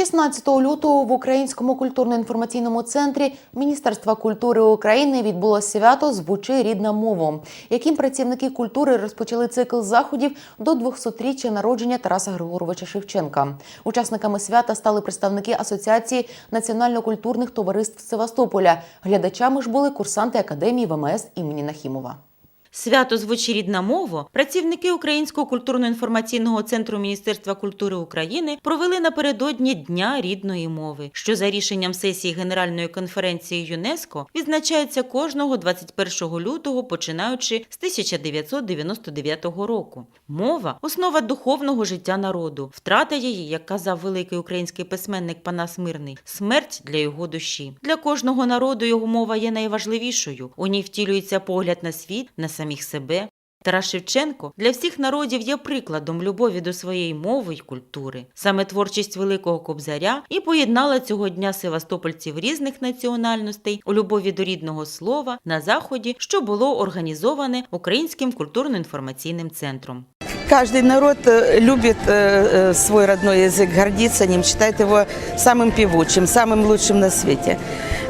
16 лютого в Українському культурно-інформаційному центрі Міністерства культури України відбулося свято Звучи рідна мова, яким працівники культури розпочали цикл заходів до 200-річчя народження Тараса Григоровича Шевченка. Учасниками свята стали представники Асоціації національно-культурних товариств Севастополя. Глядачами ж були курсанти академії ВМС імені Нахімова. Свято «Звучи рідна мова» працівники Українського культурно-інформаційного центру Міністерства культури України провели напередодні Дня рідної мови, що за рішенням сесії Генеральної конференції ЮНЕСКО відзначається кожного 21 лютого, починаючи з 1999 року. Мова – основа духовного життя народу. Втрата її, як казав великий український письменник Панас Мирний, смерть для його душі. Для кожного народу його мова є найважливішою. У ній втілюється погляд на світ, на самих себе. Тарас Шевченко для всіх народів є прикладом любові до своєї мови й культури. Саме творчість великого кобзаря і поєднала цього дня севастопольців різних національностей у любові до рідного слова на заході, що було організоване Українським культурно-інформаційним центром. Каждый народ э, любит э, э, свой родной язык, гордится ним, считает его самым певучим, самым лучшим на свете.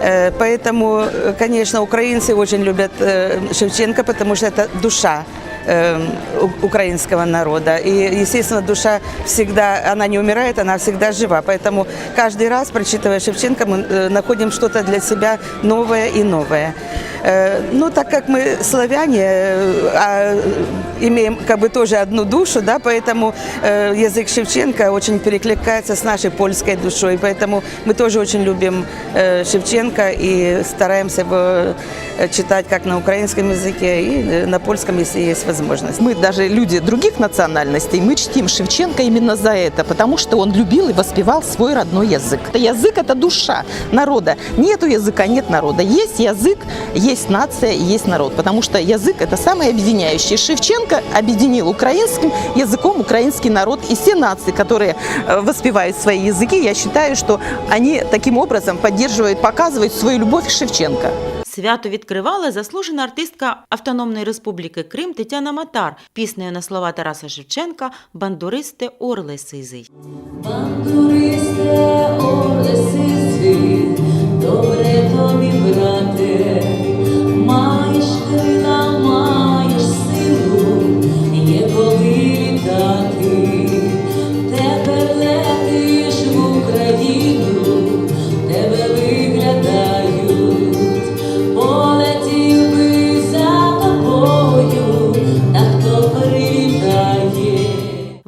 Э, Поэтому, э, конечно, украинцы очень любят э, Шевченко, потому что это душа э, у- украинского народа. И, естественно, душа всегда, она не умирает, она всегда жива. Поэтому каждый раз, прочитывая Шевченко, мы э, находим что-то для себя новое и новое. Э, Ну, так как мы славяне, э, а имеем как бы тоже одну душу, да, поэтому э, язык Шевченко очень перекликается с нашей польской душой, поэтому мы тоже очень любим Шевченко и стараемся его читать как на украинском языке и на польском, если есть возможность. Мы даже люди других национальностей, мы чтим Шевченко именно за это, потому что он любил и воспевал свой родной язык. Язык – это душа народа. Нету языка, нет народа. Есть язык, есть нация, и есть народ, потому что язык – это самое объединяющее. Шевченко объединил украинским языком украинский народ и все нации, которые э, воспевают свои языки. Я считаю, что они таким образом поддерживают, показывают свою любовь к Шевченко. Свято відкривала заслужена артистка Автономної Республіки Крим Тетяна Матар піснею на слова Тараса Шевченка «Бандуристе орле сизий». Бандуристе, орле сизий, добре тобі, брате,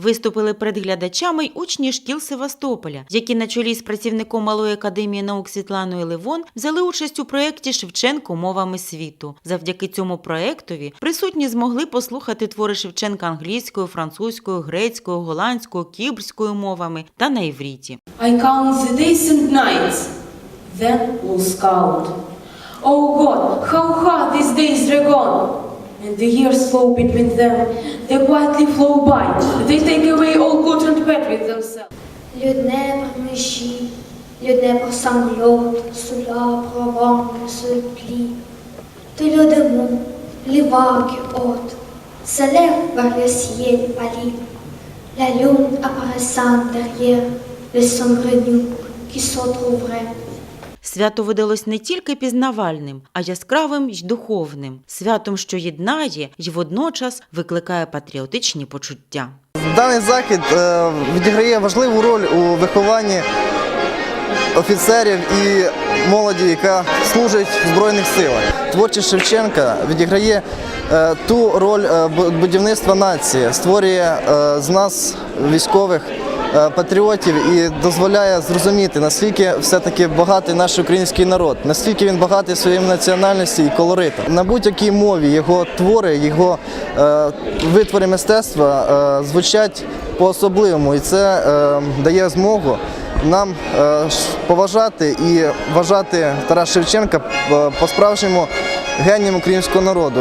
Виступили перед глядачами й учні шкіл Севастополя, які на чолі з працівником Малої академії наук Світланою Ливон взяли участь у проєкті Шевченко мовами світу. Завдяки цьому проєктові присутні змогли послухати твори Шевченка англійською, французькою, грецькою, голландською, кіпрською мовами та на івріті. I count the days and nights, then lose count. Oh God, how hard these days drag on, and the years flow between them. They quietly flow by. They take away all good and bad with themselves. Le nègre me gît, le nègre sanglote sous l'arbre vent se plie. De l'eau de mont, les vagues hautes s'élèvent vers le ciel pâli. La lune apparaissant derrière le sombre nu qui se trouverait. Свято видалось не тільки пізнавальним, а яскравим й духовним, святом, що єднає й водночас викликає патріотичні почуття. Даний захід е, відіграє важливу роль у вихованні офіцерів і молоді, яка служить в Збройних силах. Творчість Шевченка відіграє е, ту роль е, будівництва нації, створює з нас військових. Е, Патріотів і дозволяє зрозуміти, наскільки все-таки багатий наш український народ, наскільки він багатий своїм національністю і колоритом. На будь-якій мові його твори, його е, витвори мистецтва е, звучать по-особливому, і це дає змогу нам поважати і вважати Тараса Шевченка е, по-справжньому генієм українського народу.